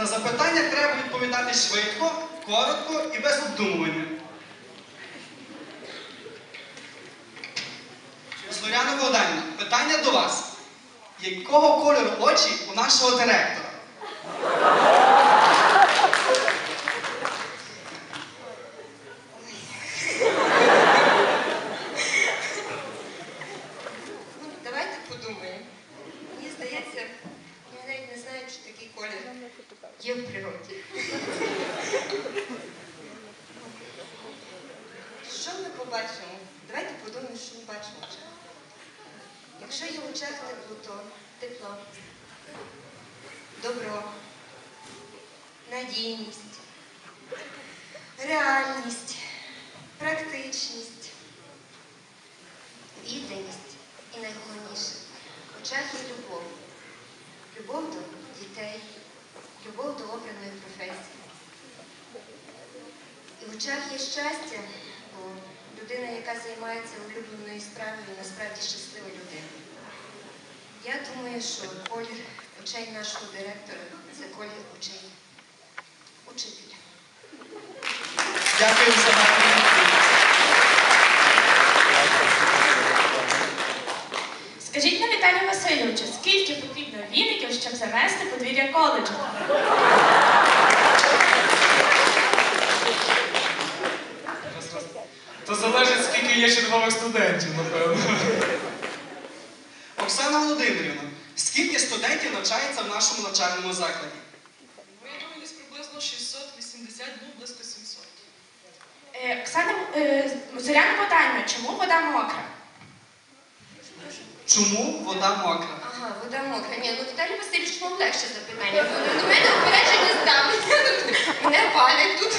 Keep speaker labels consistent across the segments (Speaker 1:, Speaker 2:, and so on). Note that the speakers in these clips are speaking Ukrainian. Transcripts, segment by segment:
Speaker 1: На запитання треба відповідати швидко, коротко і без обдумування. Зоряна Богданівна, питання до вас. Якого кольору очі у нашого директора?
Speaker 2: Ну, давайте подумаємо. Мені здається, я навіть не знаю, чи такий колір є в природі. Що ми побачимо? Давайте подумаємо, що ми бачимо. Якщо є в очах тепло, тепло, добро, надійність, реальність, практичність, відданість і найголовніше в очах є любов. Любов до дітей, любов до обраної професії. І в очах є щастя, бо людина, яка займається улюбленою справою, насправді щаслива людина. Я думаю, що колір очей нашого директора це колір очей учителя.
Speaker 1: Дякую за вашу.
Speaker 3: Скажіть на Віталію Васильовичу, скільки потрібно віників, щоб замести подвір'я коледжу?
Speaker 4: То залежить, скільки є чергових студентів, напевно.
Speaker 1: Оксана Володимирівна, скільки студентів навчається в нашому навчальному закладі?
Speaker 5: Виявилось приблизно 680, ну близько 700.
Speaker 3: Е, Оксана е, Зоряна Богданівна, чому вода мокра?
Speaker 1: Чому вода мокра?
Speaker 2: Вода мокра. Ні, ну Віталій Васильович вам легше запитання. Ну, До мене упередження ставиться. Мене палять тут.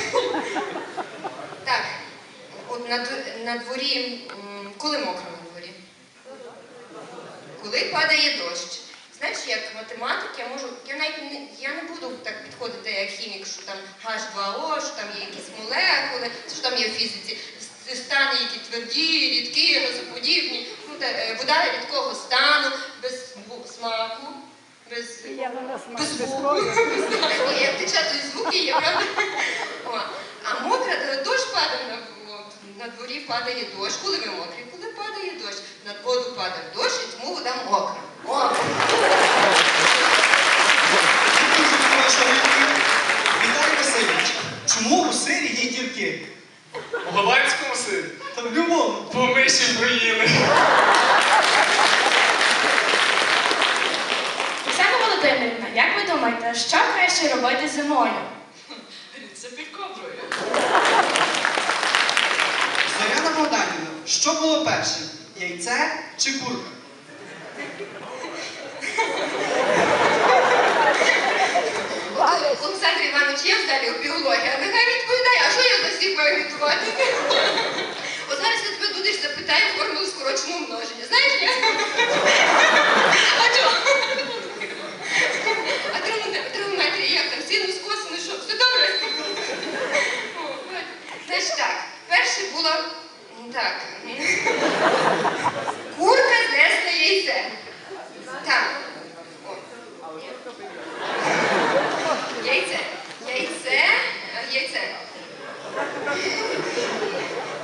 Speaker 2: Так, от на, дворі, коли мокро на дворі? Коли падає дощ. Знаєш, як математик, я можу, я навіть не, буду так підходити як хімік, що там H2O, що там є якісь молекули, що там є в фізиці, стани, які тверді, рідкі, газоподібні. Ну, е, вода рідкого стану, смаку, без, звуку. Тече, і звуки є, правда? А мокра, е, дощ падає на, дворі падає дощ. Коли ви мокрі? Коли падає дощ? На воду падає дощ, і тому вода мокра.
Speaker 1: Віталій Васильович, чому у сирі є дірки?
Speaker 4: У голландському сирі
Speaker 1: Та в любому.
Speaker 4: по миші проїли.
Speaker 3: Оксана Володимирівна, як ви думаєте, що краще робити зимою?
Speaker 5: Гріться під ковдрою.
Speaker 1: Зоряна Богданівна, що було першим? Яйце чи курка?
Speaker 2: Олександр Іванович є в залі у біології, а нехай відповідає, а що я за всіх маю відбувати? От зараз я тебе Дудиш запитаю формулу скороченого множення. Знаєш я? А чого? А тригонометрія, тригонометрія, як там, синус, косинус, що, все добре? О, бачиш. Значить так, перше було м, так. Курка знесла яйце. Так. О. Яйце. Яйце. е, Яйце.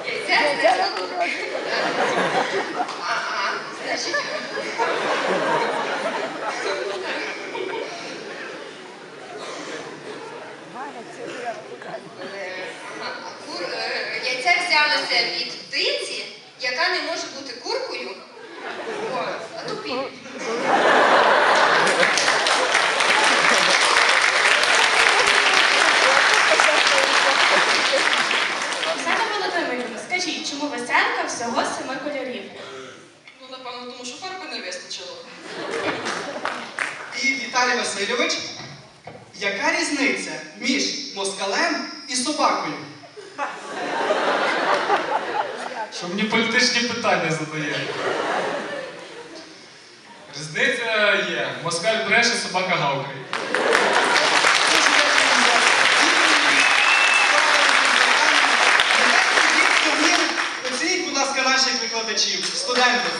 Speaker 2: Яйце. значить- Ага, значить. Е, ага, кур- е, Яйце від птиці, яка не може бути куркою. О, а то пів.
Speaker 3: Оксана Володимирівна, скажіть, чому веселка всього семи кольорів?
Speaker 5: Ну, напевно, тому що фарби не вистачило.
Speaker 1: І Віталій Васильович, яка різниця між москалем і собакою?
Speaker 4: Що мені політичні питання задає. Різниця є. Москаль бреше, собака гавкає.
Speaker 1: Оцініть, будь ласка, наших викладачів, студентів.